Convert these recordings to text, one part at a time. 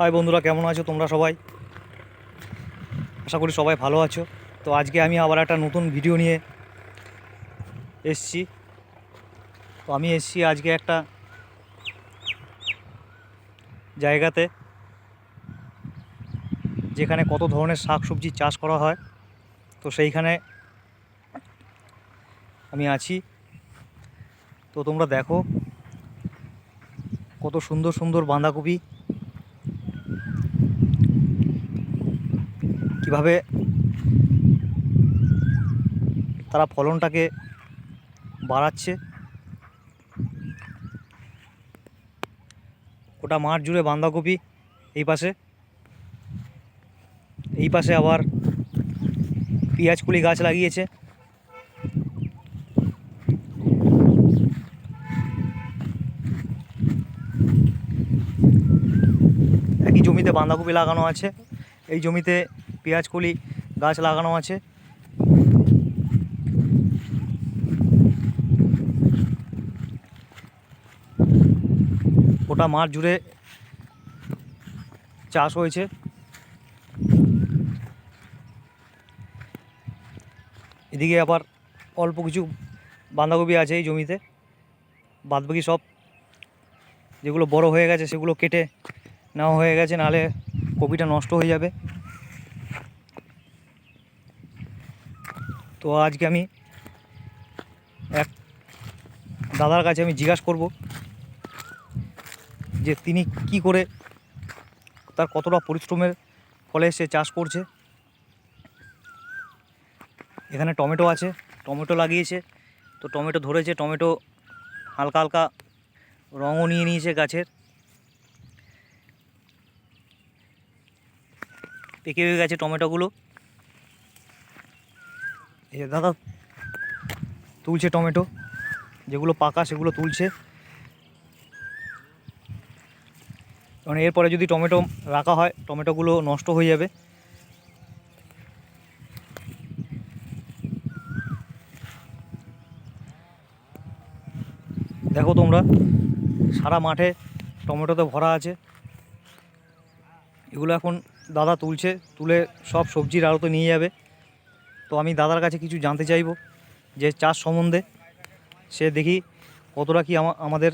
High বন্ধুরা, কেমন আছো তোমরা সবাই? আশা করি সবাই ভালো আছো। তো আজকে আমি আবার একটা নতুন ভিডিও নিয়ে এসছি। তো আমি এসছি আজকে একটা জায়গাতে যেখানে কত ধরনের শাক সবজি চাষ করা হয়। তো সেইখানে আমি আছি। তো তোমরা দেখো কত সুন্দর সুন্দর বাঁধাকপি কীভাবে তারা ফলনটাকে বাড়াচ্ছে। ওটা মাঠ জুড়ে বাঁধাকপি এই পাশে। এই পাশে আবার কুলি গাছ লাগিয়েছে। একই জমিতে বাঁধাকপি লাগানো আছে। এই জমিতে পেঁয়াজ কলি গাছ লাগানো আছে। ওটা মাঠ জুড়ে চাষ হয়েছে। এদিকে আবার অল্প কিছু বাঁধাকপি আছে এই জমিতে। বাদবাকি সব যেগুলো বড় হয়ে গেছে সেগুলো কেটে নেওয়া হয়ে গেছে, নাহলে কপিটা নষ্ট হয়ে যাবে। তো আজকে আমি এক দাদার কাছে আমি জিজ্ঞাসা করব যে তিনি কি করে তার কতটা পরিশ্রমের ফলে সে চাষ করছে। এখানে টমেটো আছে, টমেটো লাগিয়েছে, তো টমেটো ধরেছে, টমেটো হালকা হালকা রঙও নিয়ে নিয়েছে গাছের। পেকে গেছে টমেটোগুলো। এই দাদা তুলছে টমেটো, যেগুলো পাকা সেগুলো তুলছে। কারণ এরপরে যদি টমেটো রাখা হয়, টমেটোগুলো নষ্ট হয়ে যাবে। দেখো তোমরা, সারা মাঠে টমেটোতে ভরা আছে। এগুলো এখন দাদা তুলছে, তুলে সব সবজির আড়তে নিয়ে যাবে। তো আমি দাদার কাছে কিছু জানতে চাইব যে চাষ সম্বন্ধে। সে দেখি কতটা কি আমা- আমাদের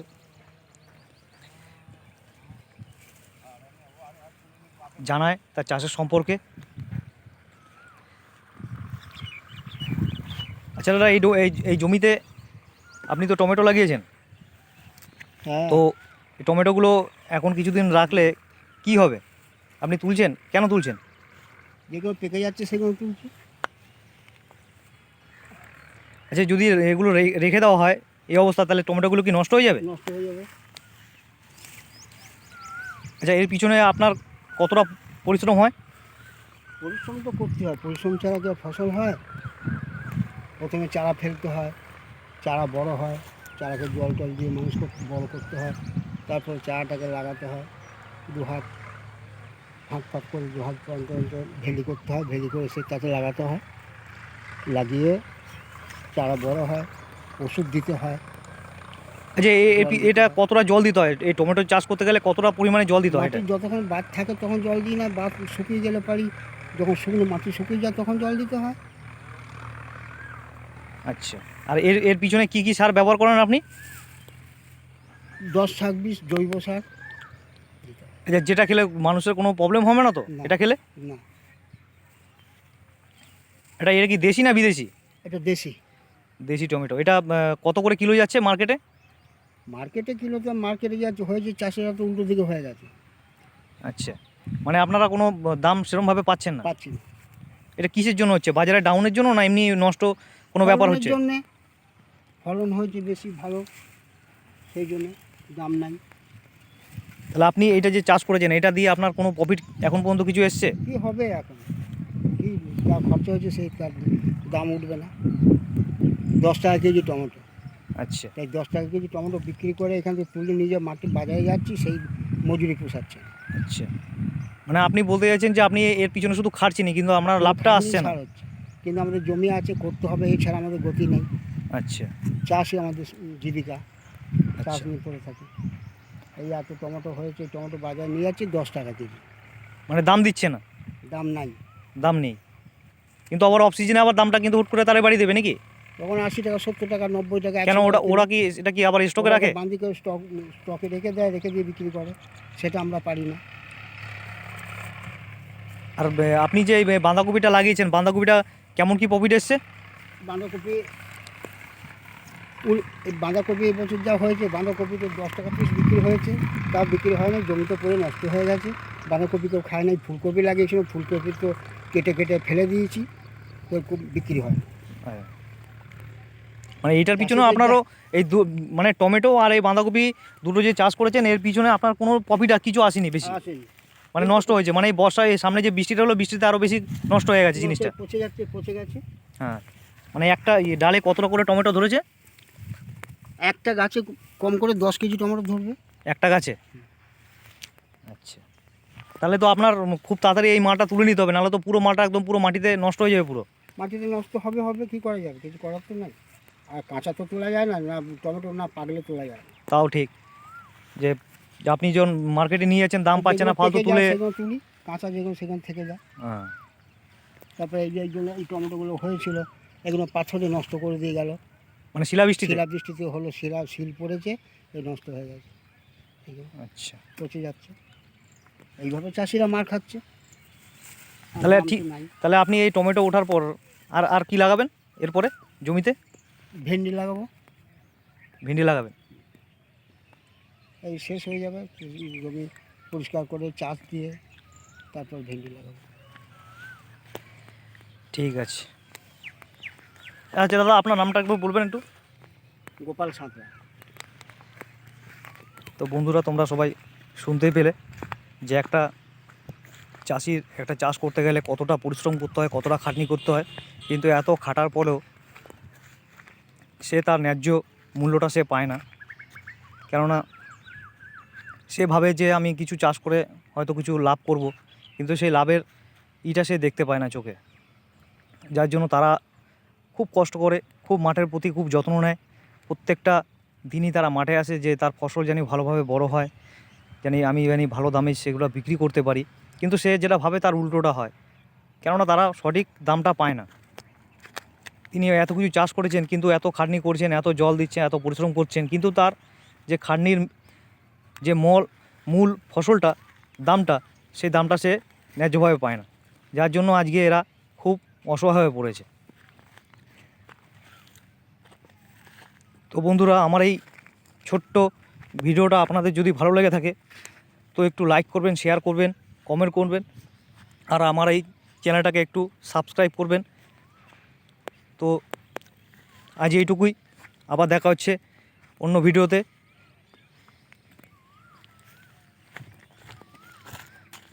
জানায় তার চাষের সম্পর্কে। আচ্ছা দাদা এই এই- জমিতে আপনি তো টমেটো লাগিয়েছেন? হ্যাঁ। তো এই টমেটোগুলো এখন কিছুদিন রাখলে কি হবে? আপনি তুলছেন? কেন তুলছেন? যেগুলো পেকে যাচ্ছে সেগুলো তুলছি। আচ্ছা যদি এগুলো রেখে দেওয়া হয় এই অবস্থা তাহলে টমেটোগুলো কি নষ্ট হয়ে যাবে? নষ্ট হয়ে যাবে। আচ্ছা এর পিছনে আপনার কতটা পরিশ্রম হয়? পরিশ্রম তো করতে হয়। পরিশ্রম ছাড়া যে ফসল হয়। প্রথমে চারা ফেলতে হয়। চারা বড় হয়। চারাকে জল টল দিয়ে মানুষ করতে বড় করতে হয়। তারপরে চারাটাকে লাগাতে হয়। দু হাত হাত পাত করে দু হাত পর্যন্ত ভেলি করতে হয়। ভেলি করে সে তাতে লাগাতে হয়। লাগিয়ে চারা বড় হয় ওষুধ দিতে হয়। আচ্ছা এটা কতটা জল দিতে হয়? এই টমেটো চাষ করতে গেলে কতটা পরিমাণে জল দিতে হয় এটা? যতক্ষণ বাদ থাকে তখন জল দিই না বাদ শুকিয়ে গেলে পারি। যখন শুকনো মাটি শুকিয়ে যায় তখন জল দিতে হয়। আচ্ছা আর এর এর পিছনে কি কি সার ব্যবহার করেন আপনি? দশ ছাব্বিশ জৈব সার আচ্ছা যেটা খেলে মানুষের কোনো প্রবলেম হবে না তো। এটা খেলে? না। এটা এর কি দেশি না বিদেশি? এটা দেশি। দেশি টমেটো। এটা কত করে কিলো যাচ্ছে মার্কেটে? মার্কেটে কিলো তো মার্কেটে যা হয়েছে চাষিরা তো উল্টো দিকে হয়ে গেছে। আচ্ছা। মানে আপনারা কোনো দাম সেরমভাবে পাচ্ছেন না? পাচ্ছি এটা কিসের জন্য হচ্ছে? বাজারে ডাউনের জন্য না এমনি নষ্ট কোনো ব্যাপার হচ্ছে? জন্যে ফলন হয়েছে বেশি ভালো সেই জন্য দাম নাই। তাহলে আপনি এটা যে চাষ করেছেন এটা দিয়ে আপনার কোনো প্রফিট এখন পর্যন্ত কিছু এসছে? কী হবে এখন? কি যা খরচা হয়েছে সেই তার দাম উঠবে না। দশ টাকা কেজি টমেটো। আচ্ছা। তাই দশ টাকা কেজি টমেটো বিক্রি করে এখান থেকে তুলে নিজে মাটি বাজারে যাচ্ছি সেই মজুরি পোষাচ্ছে। আচ্ছা। মানে আপনি বলতে চাইছেন যে আপনি এর পিছনে শুধু খাটছেনি কিন্তু আপনার লাভটা আসছে না। কিন্তু আমাদের জমি আছে করতে হবে এছাড়া আমাদের গতি নেই। আচ্ছা। চাষই আমাদের জীবিকা। চাষ আচ্ছা নিয়ে পড়ে থাকি। এই এত টমেটো হয়েছে টমেটো বাজারে নিয়ে যাচ্ছি দশ টাকা কেজি। মানে দাম দিচ্ছে না? দাম নাই। দাম নেই। কিন্তু আবার অফ সিজনে আবার দামটা কিন্তু হুট করে তারা বাড়ি দেবে নাকি? তখন আশি টাকা সত্তর টাকা নব্বই টাকা কেন ওরা ওরা কি এটা কি আবার স্টকে রাখে? বান্দি করে স্টক স্টকে রেখে দেয় রেখে দিয়ে বিক্রি করে। সেটা আমরা পারি না। আর আপনি যে এই বাঁধাকপিটা লাগিয়েছেন বাঁধাকপিটা কেমন কি প্রফিট এসছে? বাঁধাকপি বাঁধাকপি এবছর যা হয়েছে বাঁধাকপি তো দশ টাকা পিস বিক্রি হয়েছে। তা বিক্রি হয় না জমিতে পড়ে নষ্ট হয়ে গেছে। বাঁধাকপি কেউ খায় নাই ফুলকপি লাগিয়েছিল ফুলকপি তো কেটে কেটে ফেলে দিয়েছি তো খুব বিক্রি হয়। না। মানে এইটার পিছনে আপনারও এই দু মানে টমেটো আর এই বাঁধাকপি দুটো যে চাষ করেছেন এর পিছনে আপনার কোনো প্রফিট আর কিছু আসেনি বেশি। মানে নষ্ট হয়েছে মানে এই বর্ষায় সামনে যে বৃষ্টিটা হলো বৃষ্টিতে আরও বেশি নষ্ট হয়ে গেছে জিনিসটা। পচে যাচ্ছে পচে গেছে। হ্যাঁ মানে একটা ডালে কতটা করে টমেটো ধরেছে? একটা গাছে কম করে দশ কেজি টমেটো ধরবে। একটা গাছে? আচ্ছা তাহলে তো আপনার খুব তাড়াতাড়ি এই মাটা তুলে নিতে হবে নাহলে তো পুরো মাটা একদম পুরো মাটিতে নষ্ট হয়ে যাবে পুরো। মাটিতে নষ্ট হবে হবে কি করা যাবে? কিছু করার তো নাই। আর কাঁচা তো তোলা যায় না না টমেটো না পাকলে তোলা যায়। না তাও ঠিক। যে আপনি যখন মার্কেটে নিয়ে যাচ্ছেন দাম পাচ্ছে না ফালতু তুলে তুলি কাঁচা যেগুলো সেখান থেকে যায় হ্যাঁ। তারপরে এই যে এই জন্য এই টমেটোগুলো হয়েছিল এগুলো পাথরে নষ্ট করে দিয়ে গেল। মানে শিলাবৃষ্টিতে শিলা বৃষ্টিতে হলো শিলা শিল পড়েছে এই নষ্ট হয়ে গেছে। আচ্ছা। পচে যাচ্ছে। এইভাবে চাষিরা মার খাচ্ছে। তাহলে ঠিক- নাই। তাহলে আপনি এই টমেটো ওঠার পর আর আর কি লাগাবেন এরপরে জমিতে? ভেন্ডি লাগাবো। ভেন্ডি লাগাবেন? এই শেষ হয়ে যাবে জমি পরিষ্কার করে চাষ দিয়ে তারপর ভেন্ডি লাগাবো। ঠিক আছে। আচ্ছা দাদা আপনার নামটা একটু বলবেন একটু? গোপাল সাঁতরা। তো বন্ধুরা তোমরা সবাই শুনতেই পেলে যে একটা চাষির একটা চাষ করতে গেলে কতটা পরিশ্রম করতে হয় কতটা খাটনি করতে হয়। কিন্তু এত খাটার পরেও সে তার ন্যায্য মূল্যটা সে পায় না। কেননা সে ভাবে যে আমি কিছু চাষ করে হয়তো কিছু লাভ করব, কিন্তু সেই লাভের ইটা সে দেখতে পায় না চোখে। যার জন্য তারা খুব কষ্ট করে, খুব মাঠের প্রতি খুব যত্ন নেয়। প্রত্যেকটা দিনই তারা মাঠে আসে যে তার ফসল জানি ভালোভাবে বড় হয়, জানি আমি জানি ভালো দামে সেগুলো বিক্রি করতে পারি। কিন্তু সে যেটা ভাবে তার উল্টোটা হয়। কেননা তারা সঠিক দামটা পায় না। তিনি এত কিছু চাষ করেছেন, কিন্তু এত খাটনি করছেন, এত জল দিচ্ছেন, এত পরিশ্রম করছেন, কিন্তু তার যে খাটনির যে মল, মূল ফসলটা, দামটা, সেই দামটা সে ন্যায্যভাবে পায় না। যার জন্য আজকে এরা খুব অসহায় হয়ে পড়েছে। তো বন্ধুরা, আমার এই ছোট্ট ভিডিওটা আপনাদের যদি ভালো লেগে থাকে, তো একটু লাইক করবেন শেয়ার করবেন কমেন্ট করবেন, আর আমার এই চ্যানেলটাকে একটু সাবস্ক্রাইব করবেন। তো আজ এইটুকুই। আবার দেখা হচ্ছে অন্য ভিডিওতে।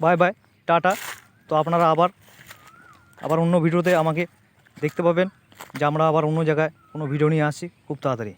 Bye bye, tata. তো আপনারা আবার আবার অন্য ভিডিওতে আমাকে দেখতে পাবেন, যে আমরা আবার অন্য জায়গায় কোনো ভিডিও নিয়ে আসি খুব তাড়াতাড়ি।